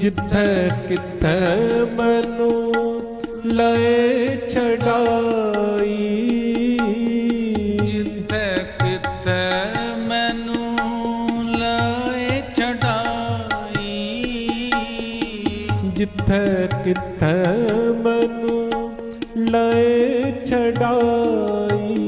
ਜਿੱਥੈ ਕਿਥੈ ਮਨੁ ਲਏ ਛਡਾਈ। ਜਿੱਥੇ ਕਿਤੇ ਮੈਨੂੰ ਲਾਏ ਚੜਾਈ ਜਿੱਥੈ ਕਿਥੈ ਮਨੁ ਲਏ ਛਡਾਈ।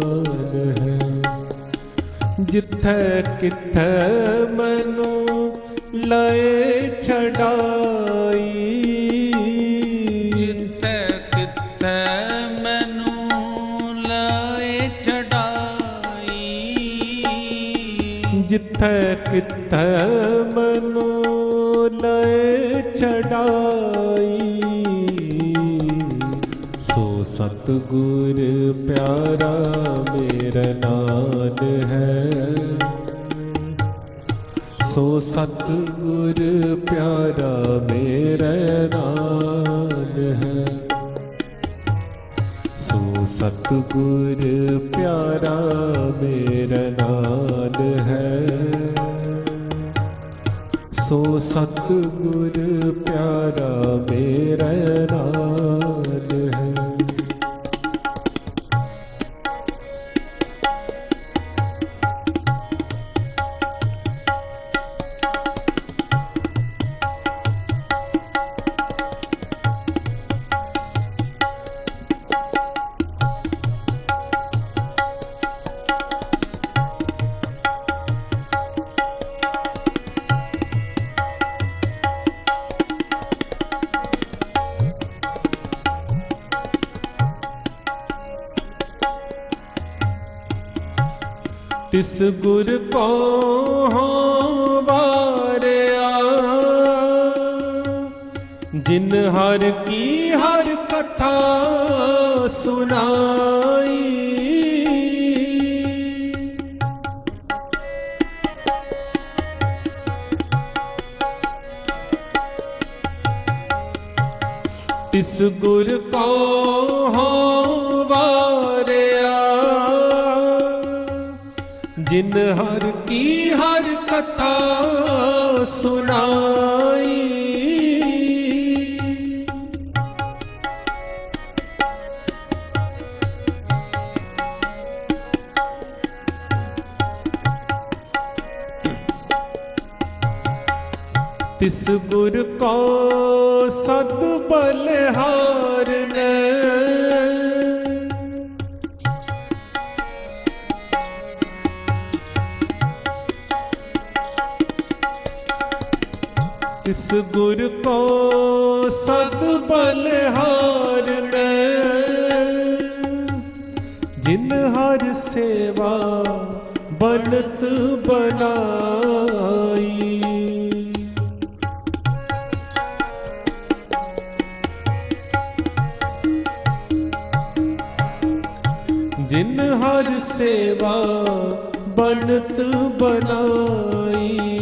ਜਿੱਥੈ ਕਿਥੈ ਮਨੁ ਲਏ ਛਡਾਈ। ਜਿੱਥੇ ਕਿਤੇ ਮੈਨੂੰ ਲਾਏ ਚੜਾਈ ਜਿੱਥੈ ਕਿਥੈ ਮਨੁ ਲਏ ਛਡਾਈ ਸਤਿਗੁਰ ਪਿਆਰਾ ਮੇਰਾ ਨਾਮ ਹੈ। ਸੋ ਸਤਿਗੁਰ ਪਿਆਰਾ ਮੇਰਾ ਨਾਮ ਹੈ। ਸੋ ਸਤਿਗੁਰ ਪਿਆਰਾ ਮੇਰਾ ਨਾਮ ਹੈ। ਸੋ ਸਤਿਗੁਰ ਤਿਸ ਗੁਰ ਕੋ ਵਾਰਿਆ। ਜਿਨ ਹਰ ਕੀ ਹਰ ਕਥਾ ਸੁਨਾਈ। ਤਿਸ ਗੁਰ ਕੋ ਵਾਰਿਆ ਜਿਨ ਹਰ ਕੀ ਹਰ ਕਥਾ ਸੁਨਾਈ ਤਿਸ ਗੁਰ ਕੋ ਸਦ ਬਲਿਹਾਰ ਨੇ ਤਿਸ ਗੁਰ ਕੋ ਸਤ ਬਲਿਹਾਰ ਨੇ ਜਿਨ ਹਰ ਸੇਵਾ ਬਨਤ ਬਨਾਈ ਜਿਨ ਹਰ ਸੇਵਾ ਬਨਤ ਬਨਾਈ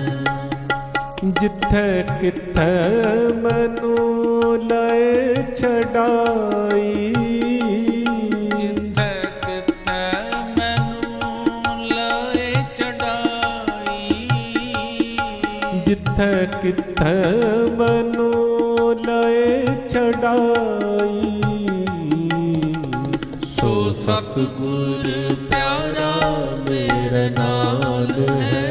ਜਿੱਥੇ ਕਿੱਥੇ ਮੈਨੂੰ ਲੈ ਛਡਾਈ। ਜਿੱਥੈ ਕਿਥੈ ਮੈਨੂੰ ਲਾਏ ਚੜਾਈ ਜਿੱਥੇ ਕਿੱਥੇ ਮੈਨੂੰ ਲੈ ਛਡਾਈ। ਸੋ ਸਤਿਗੁਰ ਪਿਆਰਾ ਮੇਰੇ ਨਾਲ ਹੈ।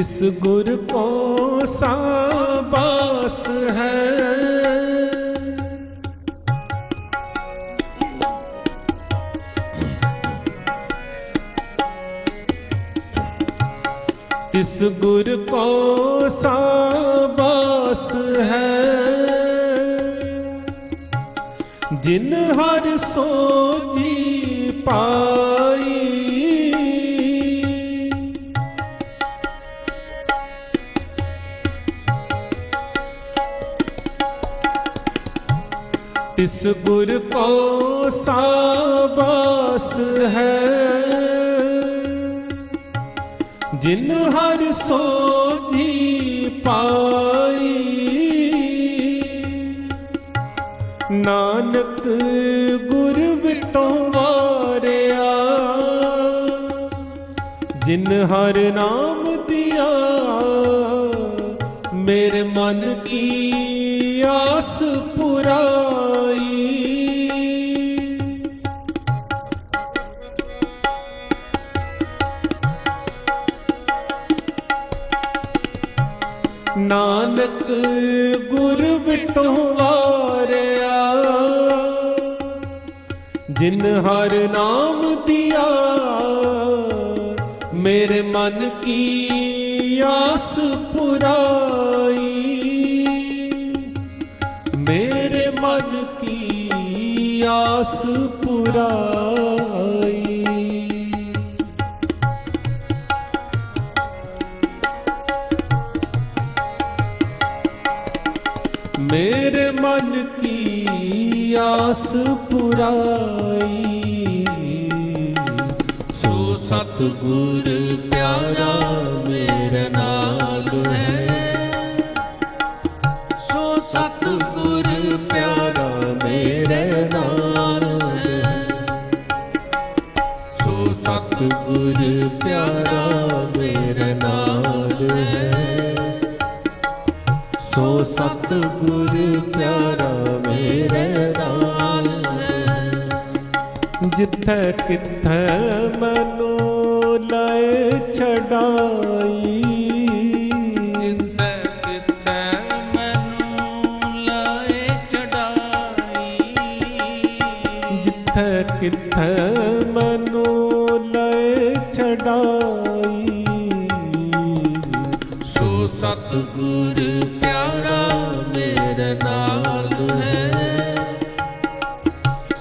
ਤਿਸ ਗੁਰ ਕੋ ਸਾਬਾਸ ਹੈ। ਤਿਸ ਗੁਰ ਕੋ ਸਾਬਾਸ ਹੈ। ਜਿਨ ਹਰ ਸੋਜੀ ਪਾਈ ਤਿਸ ਗੁਰ ਕੋ ਸਾਬਾਸ ਹੈ। ਜਿਨ ਹਰ ਸੋਜੀ ਪਾਈ, ਨਾਨਕ ਗੁਰ ਵਿਟੋਂ ਵਾਰਿਆ। ਜਿਨ ਹਰ ਨਾਮ ਦਿਆ, ਮੇਰੇ ਮਨ ਕੀ ਆਸ ਪੁਰਾਈ ਨਾਨਕ ਗੁਰ ਵਿਟੋਂ ਵਾਰਿਆ। ਜਿਨ ਹਰ ਨਾਮ ਦਿਆ, ਮੇਰੇ ਮਨ ਕੀ ਆਸ ਪੁਰਾਈ। ਮੇਰੇ ਮਨ ਕੀ ਆਸ ਪੁਰਾਈ। ਮੇਰੇ ਮਨ ਕੀ ਆਸ ਪੁਰਾਈ? ਸੋ ਸਤਿਗੁਰ ਪਿਆਰਾ ਮੇਰੇ ਨਾਲ ਹੈ। ਸੋ ਸਤਿਗੁਰ ਪਿਆਰਾ ਮੇਰੇ ਨਾਲ ਹੈ। ਸੋ ਸਤਿਗੁਰ ਪਿਆਰਾ ਮੇਰੇ ਨਾਲ ਹੈ। ਸੋ ਸਤਿਗੁਰ ਪਿਆਰਾ ਮੇਰੇ ਨਾਲ ਹੈ। ਜਿੱਥੇ ਕਿੱਥੇ ਮੈਨੂੰ ਲੈ ਛਡਾਈ। ਜਿੱਥੈ ਕਿਥੈ ਮੈਨੂੰ ਲਾਏ ਚੜਾਈ ਜਿੱਥੇ ਕਿੱਥੈ ਮਨੋ ਲਏ ਛਡਾਈ। ਸੋ ਸਤਿਗੁਰ ਪਿਆਰਾ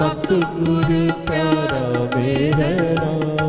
ਸਤਿਗੁਰ ਪਿਆਰਾ ਮੇਰੇ